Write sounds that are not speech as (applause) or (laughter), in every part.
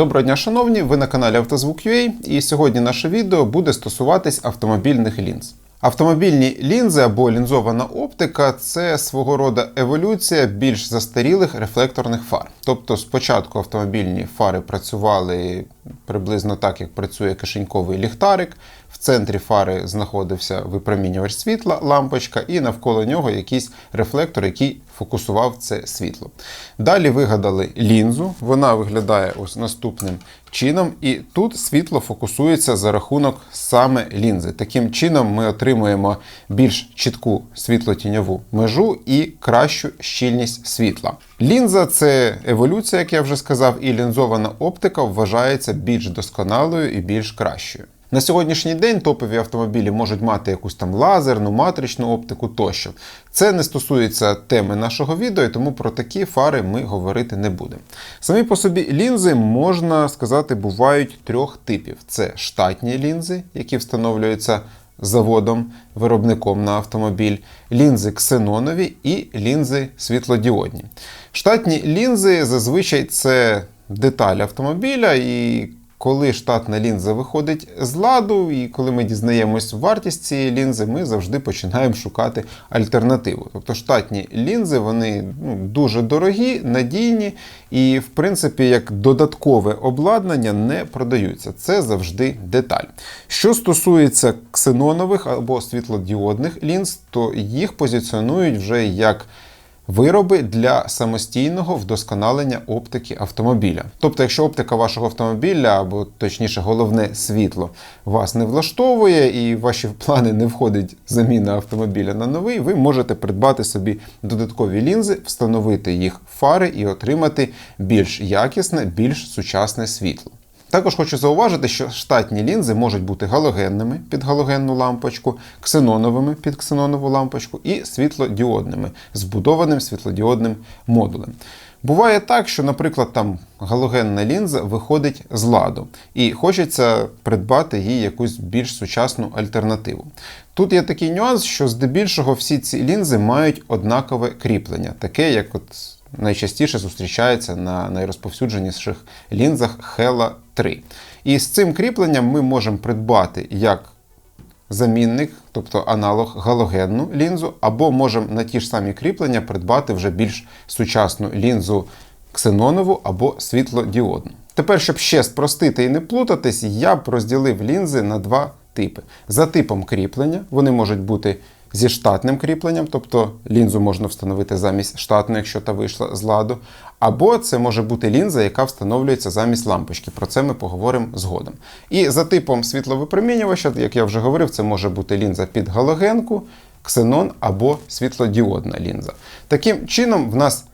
Доброго дня, шановні! Ви на каналі Автозвук.ua і сьогодні наше відео буде стосуватись автомобільних лінз. Автомобільні лінзи або лінзована оптика це свого роду еволюція більш застарілих рефлекторних фар. Тобто спочатку автомобільні фари працювали приблизно так, як працює кишеньковий ліхтарик. В центрі фари знаходився випромінювач світла, лампочка, і навколо нього якийсь рефлектор, який фокусував це світло. Далі вигадали лінзу. Вона виглядає ось наступним чином, і тут світло фокусується за рахунок саме лінзи. Таким чином ми отримуємо більш чітку світлотіньову межу і кращу щільність світла. Лінза це еволюція, як я вже сказав, і лінзована оптика вважається більш досконалою і більш кращою. На сьогоднішній день топові автомобілі можуть мати якусь там лазерну, матричну оптику тощо. Це не стосується теми нашого відео, і тому про такі фари ми говорити не будемо. Самі по собі лінзи, можна сказати, бувають трьох типів: це штатні лінзи, які встановлюються заводом, виробником на автомобіль, лінзи ксенонові і лінзи світлодіодні. Штатні лінзи зазвичай це деталь автомобіля і коли штатна лінза виходить з ладу, і коли ми дізнаємось вартість цієї лінзи, ми завжди починаємо шукати альтернативу. Тобто штатні лінзи вони ну, дуже дорогі, надійні і, в принципі, як додаткове обладнання не продаються. Це завжди деталь. Що стосується ксенонових або світлодіодних лінз, то їх позиціонують вже як Вироби для самостійного вдосконалення оптики автомобіля. Тобто, якщо оптика вашого автомобіля, або точніше, головне світло, вас не влаштовує і в ваші (laughs) плани не входить заміна автомобіля на новий, ви можете придбати собі додаткові лінзи, встановити їх в фари і отримати більш якісне, більш сучасне світло. Також хочу зауважити, що штатні лінзи можуть бути галогенними під галогенну лампочку, ксеноновими під ксенонову лампочку і світлодіодними збудованим світлодіодним модулем. Буває так, що, наприклад, там галогенна лінза виходить з ладу, і хочеться придбати їй якусь більш сучасну альтернативу. Тут є такий нюанс, що здебільшого всі ці лінзи мають однакове кріплення, таке як от найчастіше зустрічається на найрозповсюдженіших лінзах Hella 3. І з цим кріпленням ми можемо придбати як замінник, тобто аналог галогенну лінзу, або можемо на ті ж самі кріплення придбати вже більш сучасну лінзу ксенонову або світлодіодну. Тепер, щоб ще спростити і не плутатись, я б розділив лінзи на два типи. За типом кріплення вони можуть бути зі штатним кріпленням, тобто лінзу можна встановити замість штатної, якщо та вийшла з ладу. Або це може бути лінза, яка встановлюється замість лампочки. Про це ми поговоримо згодом. І за типом світловипромінювача, як я вже говорив, це може бути лінза під галогенку, ксенон або світлодіодна лінза. Таким чином, в нас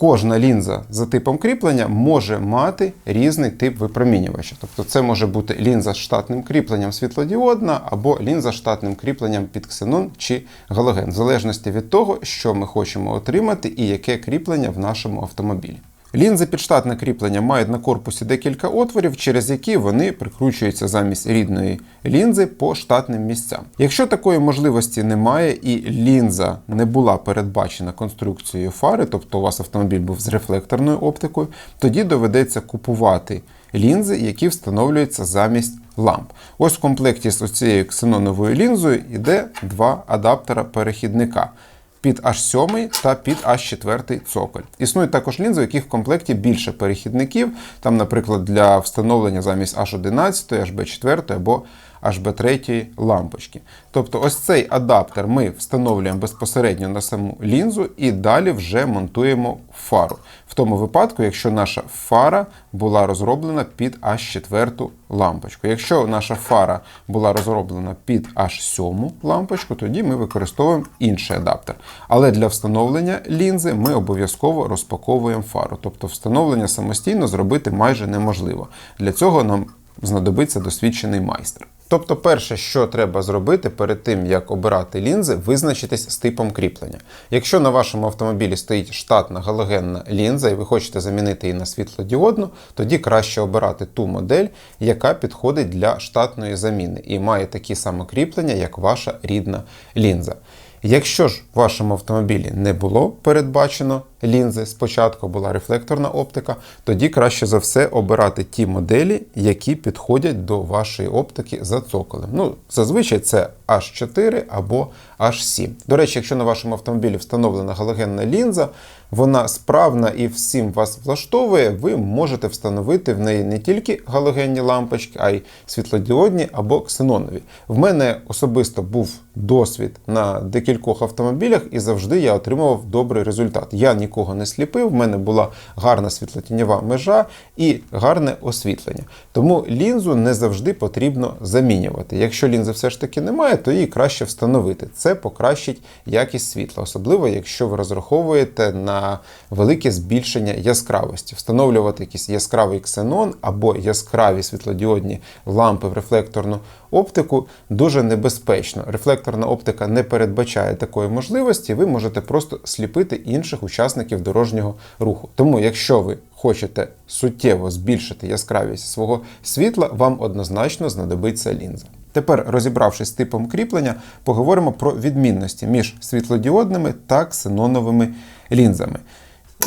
Кожна лінза за типом кріплення може мати різний тип випромінювача. Тобто це може бути лінза з штатним кріпленням світлодіодна або лінза з штатним кріпленням під ксенон чи галоген, в залежності від того, що ми хочемо отримати і яке кріплення в нашому автомобілі. Лінзи підштатне кріплення мають на корпусі декілька отворів, через які вони прикручуються замість рідної лінзи по штатним місцям. Якщо такої можливості немає і лінза не була передбачена конструкцією фари, тобто у вас автомобіль був з рефлекторною оптикою, тоді доведеться купувати лінзи, які встановлюються замість ламп. Ось в комплекті з цією ксеноновою лінзою йде два адаптера перехідника під H7 та під H4 цоколь. Існують також лінзи, у яких в комплекті більше перехідників, там, наприклад, для встановлення замість H11, HB4 або HB3 лампочки. Тобто ось цей адаптер ми встановлюємо безпосередньо на саму лінзу і далі вже монтуємо фару. В тому випадку, якщо наша фара була розроблена під H4 лампочку. Якщо наша фара була розроблена під H7 лампочку, тоді ми використовуємо інший адаптер. Але для встановлення лінзи ми обов'язково розпаковуємо фару. Тобто встановлення самостійно зробити майже неможливо. Для цього нам знадобиться досвідчений майстер. Тобто, перше, що треба зробити перед тим, як обирати лінзи, визначитись з типом кріплення. Якщо на вашому автомобілі стоїть штатна галогенна лінза, і ви хочете замінити її на світлодіодну, тоді краще обирати ту модель, яка підходить для штатної заміни і має такі самі кріплення, як ваша рідна лінза. Якщо ж в вашому автомобілі не було передбачено лінзи спочатку була рефлекторна оптика, тоді краще за все обирати ті моделі, які підходять до вашої оптики за цоколем. Ну, зазвичай це H4 або H7. До речі, якщо на вашому автомобілі встановлена галогенна лінза, вона справна і всім вас влаштовує, ви можете встановити в неї не тільки галогенні лампочки, а й світлодіодні або ксенонові. В мене особисто був досвід на декількох автомобілях, і завжди я отримував добрий результат. Я нікого не сліпив, в мене була гарна світлотіньова межа і гарне освітлення. Тому лінзу не завжди потрібно замінювати. Якщо лінзи все ж таки немає, то її краще встановити. Це покращить якість світла, особливо якщо ви розраховуєте на велике збільшення яскравості. Встановлювати якийсь яскравий ксенон або яскраві світлодіодні лампи в рефлекторну оптику дуже небезпечно. Рефлекторна оптика не передбачає такої можливості, ви можете просто сліпити інших учасників дорожнього руху. Тому, якщо ви хочете суттєво збільшити яскравість свого світла, вам однозначно знадобиться лінза. Тепер, розібравшись з типом кріплення, поговоримо про відмінності між світлодіодними та ксеноновими лінзами.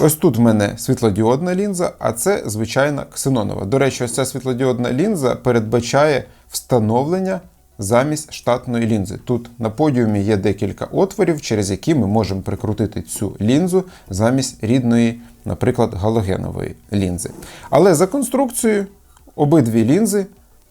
Ось тут в мене світлодіодна лінза, а це звичайна ксенонова. До речі, ось ця світлодіодна лінза передбачає встановлення замість штатної лінзи. Тут на подіумі є декілька отворів, через які ми можемо прикрутити цю лінзу замість рідної, наприклад, галогенової лінзи. Але за конструкцією обидві лінзи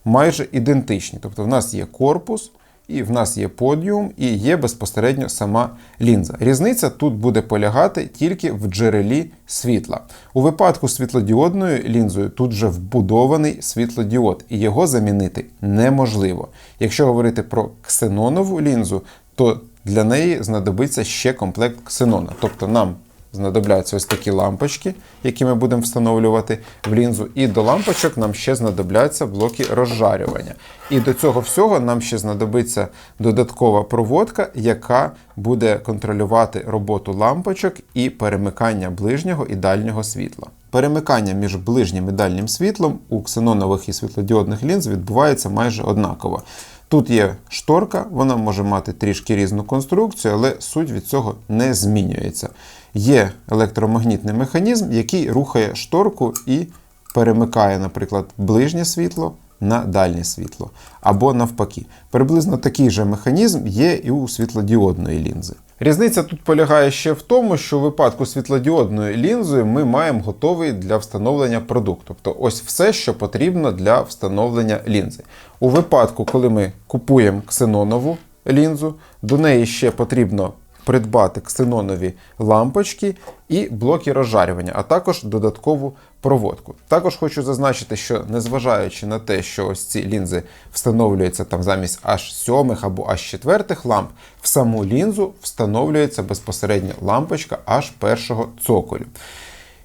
майже ідентичні. Тобто в нас є корпус, і в нас є подіум, і є безпосередньо сама лінза. Різниця тут буде полягати тільки в джерелі світла. У випадку світлодіодною лінзою тут вже вбудований світлодіод, і його замінити неможливо. Якщо говорити про ксенонову лінзу, то для неї знадобиться ще комплект ксенона. Тобто нам знадобляться ось такі лампочки, які ми будемо встановлювати в лінзу. І до лампочок нам ще знадобляться блоки розжарювання. І до цього всього нам ще знадобиться додаткова проводка, яка буде контролювати роботу лампочок і перемикання ближнього і дальнього світла. Перемикання між ближнім і дальнім світлом у ксенонових і світлодіодних лінз відбувається майже однаково. Тут є шторка, вона може мати трішки різну конструкцію, але суть від цього не змінюється. Є електромагнітний механізм, який рухає шторку і перемикає, наприклад, ближнє світло на дальнє світло. Або навпаки. Приблизно такий же механізм є і у світлодіодної лінзи. Різниця тут полягає ще в тому, що у випадку світлодіодною лінзою ми маємо готовий для встановлення продукт. Тобто ось все, що потрібно для встановлення лінзи. У випадку, коли ми купуємо ксенонову лінзу, до неї ще потрібно придбати ксенонові лампочки і блоки розжарювання, а також додаткову проводку. Також хочу зазначити, що незважаючи на те, що ось ці лінзи встановлюються там замість аж 7 або аж 4 ламп, в саму лінзу встановлюється безпосередньо лампочка аж першого цоколю.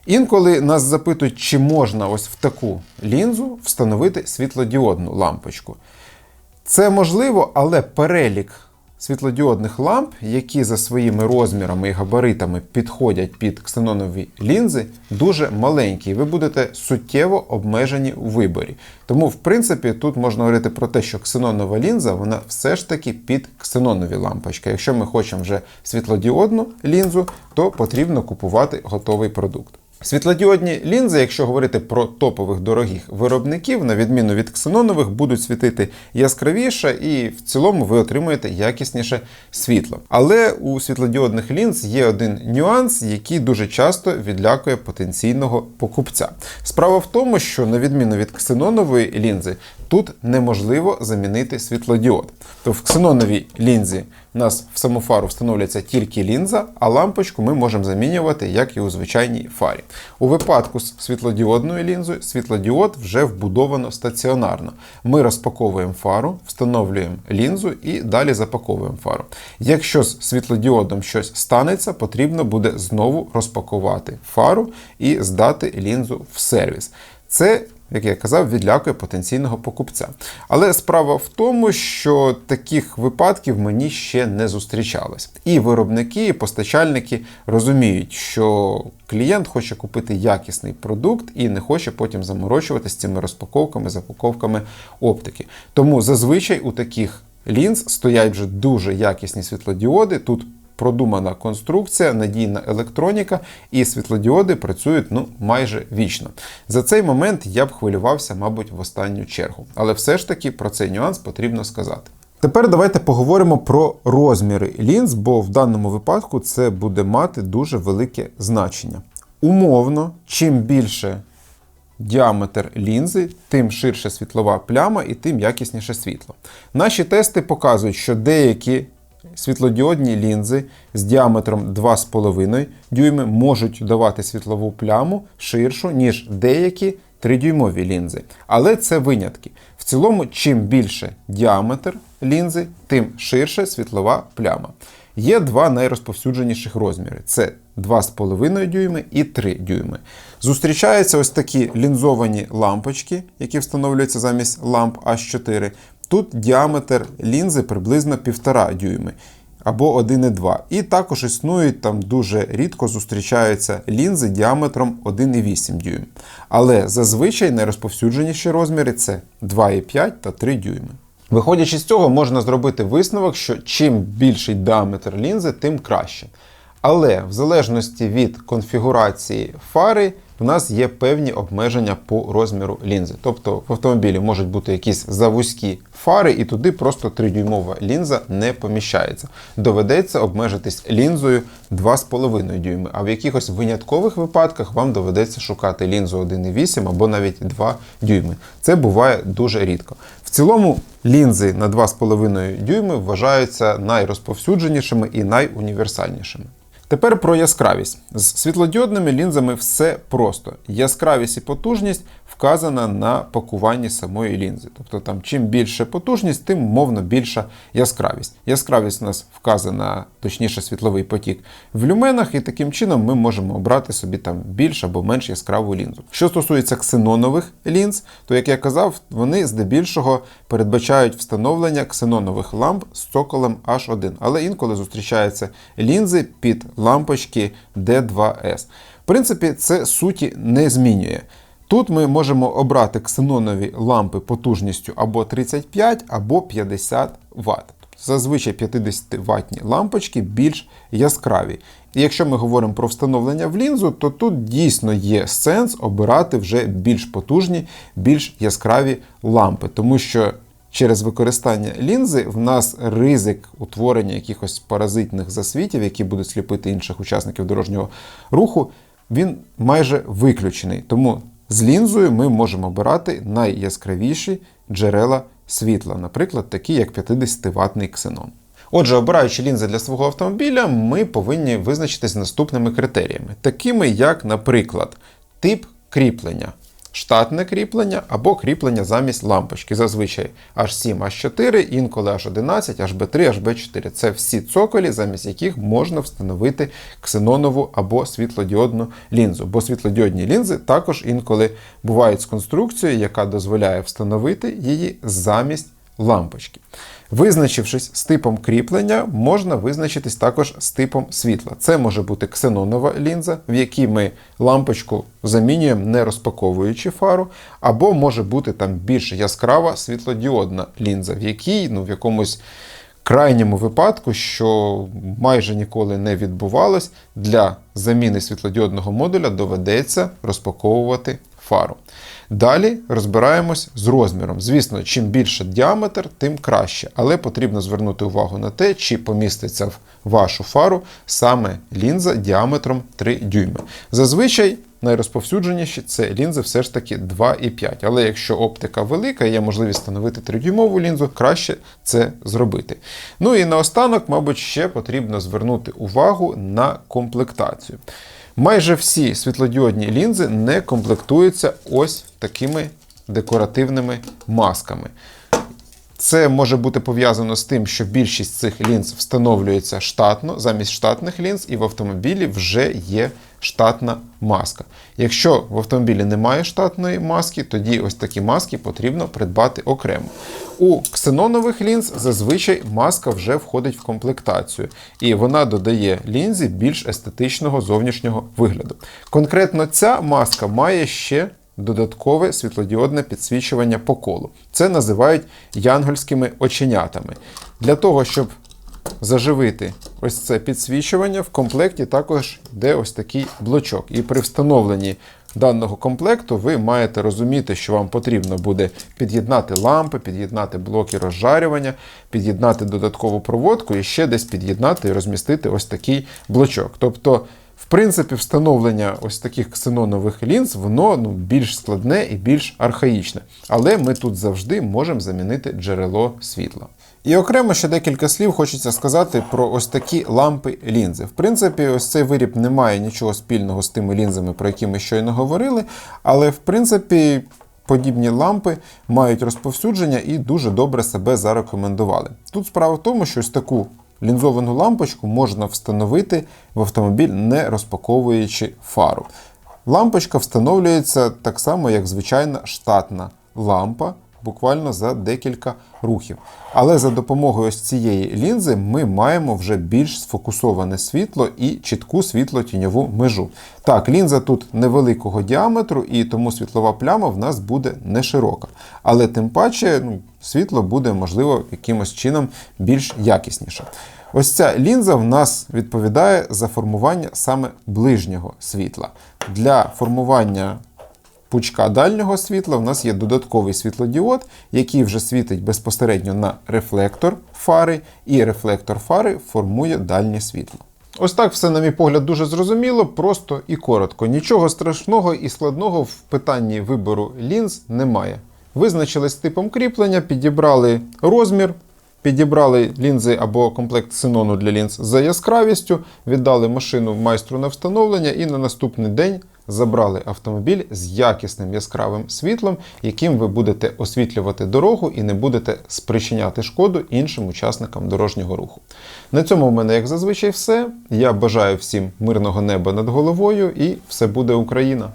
Інколи нас запитують, чи можна ось в таку лінзу встановити світлодіодну лампочку. Це можливо, але перелік світлодіодних ламп, які за своїми розмірами і габаритами підходять під ксенонові лінзи, дуже маленькі. і Ви будете суттєво обмежені у виборі. Тому, в принципі, тут можна говорити про те, що ксенонова лінза вона все ж таки під ксенонові лампочки. Якщо ми хочемо вже світлодіодну лінзу, то потрібно купувати готовий продукт. Світлодіодні лінзи, якщо говорити про топових дорогих виробників, на відміну від ксенонових, будуть світити яскравіше і в цілому ви отримуєте якісніше світло. Але у світлодіодних лінз є один нюанс, який дуже часто відлякує потенційного покупця. Справа в тому, що на відміну від ксенонової лінзи, тут неможливо замінити світлодіод. То в ксеноновій лінзі у нас в саму фару встановлюється тільки лінза, а лампочку ми можемо замінювати, як і у звичайній фарі. У випадку з світлодіодною лінзою світлодіод вже вбудовано стаціонарно. Ми розпаковуємо фару, встановлюємо лінзу і далі запаковуємо фару. Якщо з світлодіодом щось станеться, потрібно буде знову розпакувати фару і здати лінзу в сервіс. Це як я казав, відлякує потенційного покупця. Але справа в тому, що таких випадків мені ще не зустрічалось. І виробники, і постачальники розуміють, що клієнт хоче купити якісний продукт і не хоче потім заморочуватися цими розпаковками, запаковками оптики. Тому зазвичай у таких лінз стоять вже дуже якісні світлодіоди. Тут продумана конструкція, надійна електроніка, і світлодіоди працюють ну майже вічно. За цей момент я б хвилювався, мабуть, в останню чергу. Але все ж таки про цей нюанс потрібно сказати. Тепер давайте поговоримо про розміри лінз, бо в даному випадку це буде мати дуже велике значення. Умовно, чим більше діаметр лінзи, тим ширше світлова пляма і тим якісніше світло. Наші тести показують, що деякі світлодіодні лінзи з діаметром 2,5 дюйми можуть давати світлову пляму ширшу, ніж деякі 3-дюймові лінзи. Але це винятки. В цілому, чим більше діаметр лінзи, тим ширше світлова пляма. Є два найрозповсюдженіших розміри: це 2,5 дюйми і 3 дюйми. Зустрічаються ось такі лінзовані лампочки, які встановлюються замість ламп H4. Тут діаметр лінзи приблизно 1,5 дюйми або 1,2. І також існують там дуже рідко зустрічаються лінзи діаметром 1,8 дюйм. Але зазвичай найрозповсюдженіші розміри це 2,5 та 3 дюйми. Виходячи з цього, можна зробити висновок, що чим більший діаметр лінзи, тим краще. Але в залежності від конфігурації фари, в нас є певні обмеження по розміру лінзи. Тобто в автомобілі можуть бути якісь завузькі фари, і туди просто 3-дюймова лінза не поміщається. Доведеться обмежитись лінзою 2,5 дюйми, а в якихось виняткових випадках вам доведеться шукати лінзу 1,8 або навіть 2 дюйми. Це буває дуже рідко. В цілому лінзи на 2,5 дюйми вважаються найрозповсюдженішими і найуніверсальнішими. Тепер про яскравість. З світлодіодними лінзами все просто. Яскравість і потужність вказана на пакуванні самої лінзи. Тобто там чим більше потужність, тим мовно більша яскравість. Яскравість у нас вказана, точніше, світловий потік в люменах, і таким чином ми можемо обрати собі там більш або менш яскраву лінзу. Що стосується ксенонових лінз, то як я казав, вони здебільшого передбачають встановлення ксенонових ламп з цоколем H1, але інколи зустрічаються лінзи під лампочки D2S. В принципі, це суті не змінює. Тут ми можемо обрати ксенонові лампи потужністю або 35, або 50 Вт. Зазвичай 50 ватні лампочки більш яскраві. І якщо ми говоримо про встановлення в лінзу, то тут дійсно є сенс обирати вже більш потужні, більш яскраві лампи, тому що через використання лінзи в нас ризик утворення якихось паразитних засвітів, які будуть сліпити інших учасників дорожнього руху, він майже виключений. Тому з лінзою ми можемо обирати найяскравіші джерела світла, наприклад, такі як 50-ваттний ксенон. Отже, обираючи лінзи для свого автомобіля, ми повинні визначитись наступними критеріями, такими як, наприклад, тип кріплення. Штатне кріплення або кріплення замість лампочки. Зазвичай H7, H4, інколи H11, HB3, HB4. Це всі цоколі, замість яких можна встановити ксенонову або світлодіодну лінзу. Бо світлодіодні лінзи також інколи бувають з конструкцією, яка дозволяє встановити її замість лампочки. Визначившись з типом кріплення, можна визначитись також з типом світла. Це може бути ксенонова лінза, в якій ми лампочку замінюємо, не розпаковуючи фару, або може бути там більш яскрава світлодіодна лінза, в якій ну, в якомусь крайньому випадку, що майже ніколи не відбувалось, для заміни світлодіодного модуля доведеться розпаковувати фару. Далі розбираємось з розміром. Звісно, чим більше діаметр, тим краще. Але потрібно звернути увагу на те, чи поміститься в вашу фару саме лінза діаметром 3 дюйми. Зазвичай найрозповсюдженіші це лінзи все ж таки 2,5. Але якщо оптика велика, і є можливість встановити 3-дюймову лінзу, краще це зробити. Ну і наостанок, мабуть, ще потрібно звернути увагу на комплектацію. Майже всі світлодіодні лінзи не комплектуються ось такими декоративними масками. Це може бути пов'язано з тим, що більшість цих лінз встановлюється штатно, замість штатних лінз, і в автомобілі вже є штатна маска. Якщо в автомобілі немає штатної маски, тоді ось такі маски потрібно придбати окремо. У ксенонових лінз зазвичай маска вже входить в комплектацію, і вона додає лінзі більш естетичного зовнішнього вигляду. Конкретно ця маска має ще додаткове світлодіодне підсвічування по колу. Це називають янгольськими оченятами. Для того, щоб заживити ось це підсвічування. В комплекті також йде ось такий блочок. І при встановленні даного комплекту ви маєте розуміти, що вам потрібно буде під'єднати лампи, під'єднати блоки розжарювання, під'єднати додаткову проводку і ще десь під'єднати і розмістити ось такий блочок. Тобто, в принципі, встановлення ось таких ксенонових лінз, воно ну, більш складне і більш архаїчне. Але ми тут завжди можемо замінити джерело світла. І окремо ще декілька слів хочеться сказати про ось такі лампи лінзи. В принципі, ось цей виріб не має нічого спільного з тими лінзами, про які ми щойно говорили, але в принципі. Подібні лампи мають розповсюдження і дуже добре себе зарекомендували. Тут справа в тому, що ось таку лінзовану лампочку можна встановити в автомобіль, не розпаковуючи фару. Лампочка встановлюється так само, як звичайна штатна лампа, буквально за декілька рухів. Але за допомогою ось цієї лінзи ми маємо вже більш сфокусоване світло і чітку світло-тіньову межу. Так, лінза тут невеликого діаметру, і тому світлова пляма в нас буде не широка. Але тим паче ну, світло буде, можливо, якимось чином більш якісніше. Ось ця лінза в нас відповідає за формування саме ближнього світла. Для формування пучка дальнього світла в нас є додатковий світлодіод, який вже світить безпосередньо на рефлектор фари, і рефлектор фари формує дальнє світло. Ось так все, на мій погляд, дуже зрозуміло, просто і коротко. Нічого страшного і складного в питанні вибору лінз немає. Визначили з типом кріплення, підібрали розмір, підібрали лінзи або комплект синону для лінз за яскравістю, віддали машину майстру на встановлення і на наступний день забрали автомобіль з якісним яскравим світлом, яким ви будете освітлювати дорогу і не будете спричиняти шкоду іншим учасникам дорожнього руху. На цьому в мене, як зазвичай, все. Я бажаю всім мирного неба над головою і все буде Україна!